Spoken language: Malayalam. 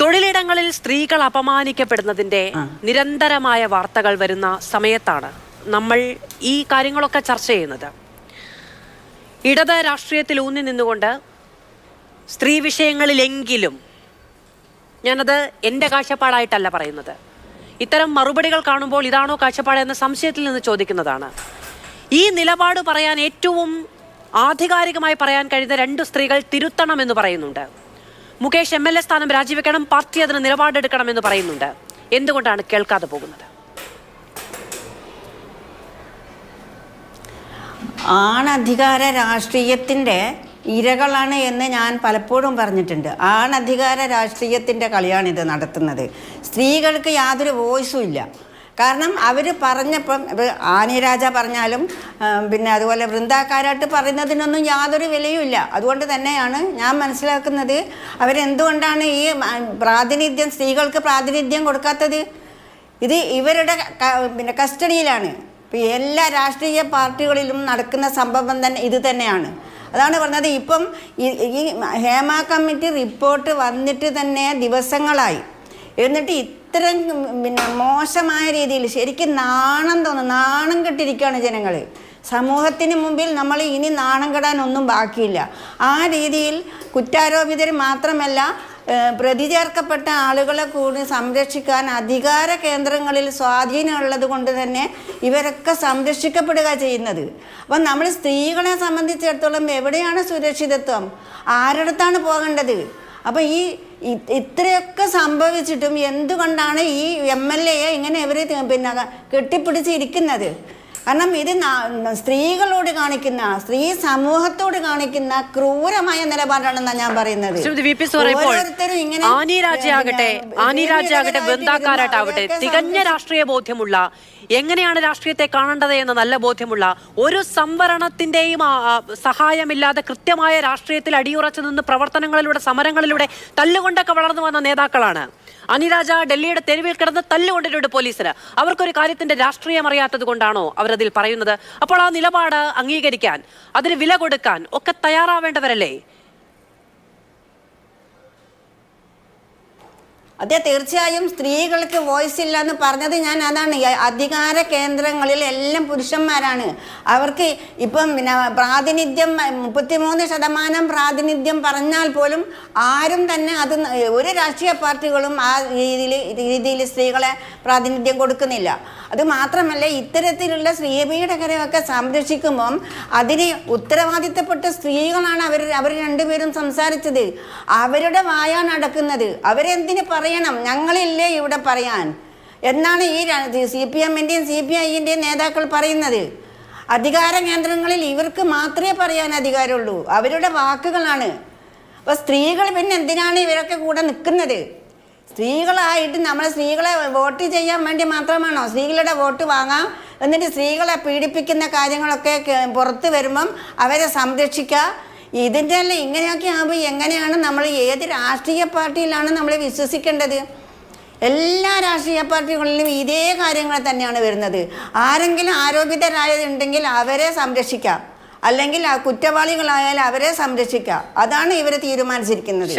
തൊഴിലിടങ്ങളിൽ സ്ത്രീകൾ അപമാനിക്കപ്പെടുന്നതിന്റെ നിരന്തരമായ വാർത്തകൾ വരുന്ന സമയത്താണ് നമ്മൾ ഈ കാര്യങ്ങളൊക്കെ ചർച്ച ചെയ്യുന്നത്. ഇടത് രാഷ്ട്രീയത്തിൽ ഊന്നി നിന്നുകൊണ്ട് സ്ത്രീ വിഷയങ്ങളിലെങ്കിലും ഞാനത് എന്റെ കാഴ്ചപ്പാടായിട്ടല്ല പറയുന്നത്. ഇത്തരം മറുപടികൾ കാണുമ്പോൾ ഇതാണോ കാഴ്ചപ്പാട് എന്ന സംശയത്തിൽ നിന്ന് ചോദിക്കുന്നതാണ്. ഈ നിലപാട് പറയാൻ ഏറ്റവും ആധികാരികമായി പറയാൻ കഴിയുന്ന രണ്ട് സ്ത്രീകൾ തിരുത്തണമെന്ന് പറയുന്നുണ്ട്. മുകേഷ് എം എൽ എ സ്ഥാനം രാജിവെക്കണം പാർട്ടി അതിന് നിലപാടെടുക്കണമെന്ന് പറയുന്നുണ്ട്. എന്തുകൊണ്ടാണ് കേൾക്കാതെ പോകുന്നത്? ആണധികാര രാഷ്ട്രീയത്തിന്റെ ഇരകളാണ് എന്ന് ഞാൻ പലപ്പോഴും പറഞ്ഞിട്ടുണ്ട്. ആണധികാര രാഷ്ട്രീയത്തിന്റെ കളിയാണിത് നടത്തുന്നത്. സ്ത്രീകൾക്ക് യാതൊരു വോയിസും ഇല്ല. കാരണം അവർ പറഞ്ഞപ്പം ഇപ്പം ആനി രാജ പറഞ്ഞാലും പിന്നെ അതുപോലെ വൃന്ദാക്കാരായിട്ട് പറയുന്നതിനൊന്നും യാതൊരു വിലയുമില്ല. അതുകൊണ്ട് തന്നെയാണ് ഞാൻ മനസ്സിലാക്കുന്നത് അവരെന്തുകൊണ്ടാണ് ഈ പ്രാതിനിധ്യം സ്ത്രീകൾക്ക് പ്രാതിനിധ്യം കൊടുക്കാത്തത്? ഇത് ഇവരുടെ പിന്നെ കസ്റ്റഡിയിലാണ്. ഇപ്പം എല്ലാ രാഷ്ട്രീയ പാർട്ടികളിലും നടക്കുന്ന സംഭവം തന്നെ ഇത് തന്നെയാണ്. അതാണ് പറഞ്ഞത്. ഇപ്പം ഈ ഹേമ കമ്മിറ്റി റിപ്പോർട്ട് വന്നിട്ട് തന്നെ ദിവസങ്ങളായി. എന്നിട്ട് ഇത്രയും പിന്നെ മോശമായ രീതിയിൽ ശരിക്കും നാണം തോന്നും നാണം കെട്ടിരിക്കുകയാണ് ജനങ്ങൾ സമൂഹത്തിന് മുമ്പിൽ നമ്മൾ ഇനി നാണം കെടാൻ ഒന്നും ബാക്കിയില്ല. ആ രീതിയിൽ കുറ്റാരോപിതർ മാത്രമല്ല ഏഹ് പ്രതി ചേർക്കപ്പെട്ട ആളുകളെ കൂടി സംരക്ഷിക്കാൻ അധികാര കേന്ദ്രങ്ങളിൽ സ്വാധീനമുള്ളത് കൊണ്ട് തന്നെ ഇവരൊക്കെ സംരക്ഷിക്കപ്പെടുക ചെയ്യുന്നത്. അപ്പം നമ്മൾ സ്ത്രീകളെ സംബന്ധിച്ചിടത്തോളം എവിടെയാണ് സുരക്ഷിതത്വം? ആരടുത്താണ് പോകേണ്ടത്? അപ്പം ഈ ഇത്രയൊക്കെ സംഭവിച്ചിട്ടും എന്തുകൊണ്ടാണ് ഈ എം എൽ എയെ ഇങ്ങനെ ഇവർ പിന്നെ കെട്ടിപ്പിടിച്ചിരിക്കുന്നത്? കാരണം ഇത് സ്ത്രീകളോട് കാണിക്കുന്ന സ്ത്രീ സമൂഹത്തോട് കാണിക്കുന്ന ക്രൂരമായ നിലപാടാണെന്നാണ് ഞാൻ പറയുന്നത്. ഓരോരുത്തരും ഇങ്ങനെ ആനി രാജയാകട്ടെ പിന്നെ ആനി രാജയാകട്ടെ ഭീകരരായിട്ട് ബൃന്ദാക്കാരാട്ടാവട്ടെ ഇരുന്ന് തികഞ്ഞ രാഷ്ട്രീയ ബോധ്യമുള്ള എങ്ങനെയാണ് രാഷ്ട്രീയത്തെ കാണേണ്ടത് എന്ന നല്ല ബോധ്യമുള്ള ഒരു സംവരണത്തിന്റെയും സഹായമില്ലാതെ കൃത്യമായ രാഷ്ട്രീയത്തിൽ അടിയുറച്ചു നിന്ന് പ്രവർത്തനങ്ങളിലൂടെ സമരങ്ങളിലൂടെ തല്ലുകൊണ്ടൊക്കെ വളർന്നു വന്ന നേതാക്കളാണ്. അനിരാജ ഡൽഹിയുടെ തെരുവിൽ കിടന്ന് തല്ലുകൊണ്ടിട്ടുണ്ട് പോലീസിന്. അവർക്കൊരു കാര്യത്തിന്റെ രാഷ്ട്രീയം അറിയാത്തത് കൊണ്ടാണോ അവരതിൽ പറയുന്നത്? അപ്പോൾ ആ നിലപാട് അംഗീകരിക്കാൻ അതിന് വില കൊടുക്കാൻ ഒക്കെ തയ്യാറാവേണ്ടവരല്ലേ? അതെ തീർച്ചയായും സ്ത്രീകൾക്ക് വോയിസ് ഇല്ല എന്ന് പറഞ്ഞത് ഞാൻ അതാണ്. അധികാര കേന്ദ്രങ്ങളിൽ എല്ലാം പുരുഷന്മാരാണ്. അവർക്ക് ഇപ്പം പിന്നെ പ്രാതിനിധ്യം മുപ്പത്തിമൂന്ന് ശതമാനം പ്രാതിനിധ്യം പറഞ്ഞാൽ പോലും ആരും തന്നെ അത് ഒരു രാഷ്ട്രീയ പാർട്ടികളും ആ രീതിയിൽ രീതിയിൽ സ്ത്രീകളെ പ്രാതിനിധ്യം കൊടുക്കുന്നില്ല. അത് മാത്രമല്ല ഇത്തരത്തിലുള്ള സ്ത്രീപീഡകരെയൊക്കെ സംരക്ഷിക്കുമ്പം അതിന് ഉത്തരവാദിത്തപ്പെട്ട സ്ത്രീകളാണ് അവർ അവർ രണ്ടുപേരും സംസാരിച്ചത്. അവരുടെ വായാണ് അടക്കുന്നത്. അവരെന്തിന് പറയണം. ഞങ്ങളില്ലേ ഇവിടെ പറയാൻ? എന്നാണ് ഈ സി പി എമ്മിന്റെയും സി പി ഐന്റെയും നേതാക്കൾ പറയുന്നത്. അധികാര കേന്ദ്രങ്ങളിൽ ഇവർക്ക് മാത്രമേ പറയാൻ അധികാരമുള്ളൂ. അവരുടെ വാക്കുകളാണ്. അപ്പോൾ സ്ത്രീകൾ പിന്നെ എന്തിനാണ് ഇവരൊക്കെ കൂടെ നിൽക്കുന്നത്? സ്ത്രീകളായിട്ട് നമ്മൾ സ്ത്രീകളെ വോട്ട് ചെയ്യാൻ വേണ്ടി മാത്രമാണോ? സ്ത്രീകളുടെ വോട്ട് വാങ്ങാം. എന്നിട്ട് സ്ത്രീകളെ പീഡിപ്പിക്കുന്ന കാര്യങ്ങളൊക്കെ പുറത്ത് വരുമ്പം അവരെ സംരക്ഷിക്കുക. ഇതിന്റെ അല്ല ഇങ്ങനെയൊക്കെ ആകുമ്പോൾ എങ്ങനെയാണ് നമ്മൾ ഏത് രാഷ്ട്രീയ പാർട്ടിയിലാണ് നമ്മൾ വിശ്വസിക്കേണ്ടത്? എല്ലാ രാഷ്ട്രീയ പാർട്ടികളിലും ഇതേ കാര്യങ്ങൾ തന്നെയാണ് വരുന്നത്. ആരെങ്കിലും ആരോപിതരായതുണ്ടെങ്കിൽ അവരെ സംരക്ഷിക്കാം. അല്ലെങ്കിൽ ആ കുറ്റവാളികളായാൽ അവരെ സംരക്ഷിക്കാം. അതാണ് ഇവർ തീരുമാനിച്ചിരിക്കുന്നത്.